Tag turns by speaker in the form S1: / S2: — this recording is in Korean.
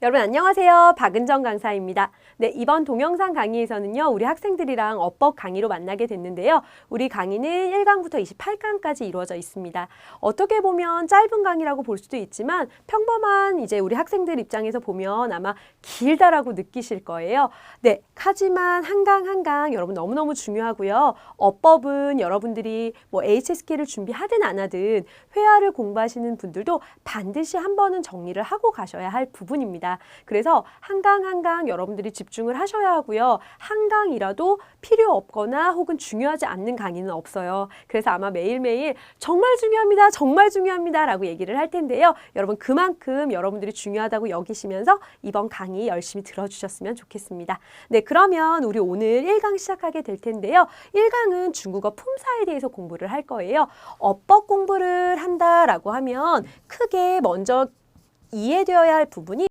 S1: 여러분 안녕하세요. 박은정 강사입니다. 네, 이번 동영상 강의에서는요. 우리 학생들이랑 어법 강의로 만나게 됐는데요. 우리 강의는 1강부터 28강까지 이루어져 있습니다. 어떻게 보면 짧은 강의라고 볼 수도 있지만 평범한 이제 우리 학생들 입장에서 보면 아마 길다라고 느끼실 거예요. 네, 하지만 한강 한강 여러분 너무너무 중요하고요. 어법은 여러분들이 뭐 HSK를 준비하든 안 하든 회화를 공부하시는 분들도 반드시 한 번은 정리를 하고 가셔야 할 부분입니다. 그래서 한강 한강 여러분들이 집중을 하셔야 하고요. 한 강이라도 필요 없거나 혹은 중요하지 않는 강의는 없어요. 그래서 아마 매일매일 정말 중요합니다. 정말 중요합니다. 라고 얘기를 할 텐데요. 여러분 그만큼 여러분들이 중요하다고 여기시면서 이번 강의 열심히 들어주셨으면 좋겠습니다. 네, 그러면 우리 오늘 1강 시작하게 될 텐데요. 1강은 중국어 품사에 대해서 공부를 할 거예요. 어법 공부를 한다라고 하면 크게 먼저 이해되어야 할 부분이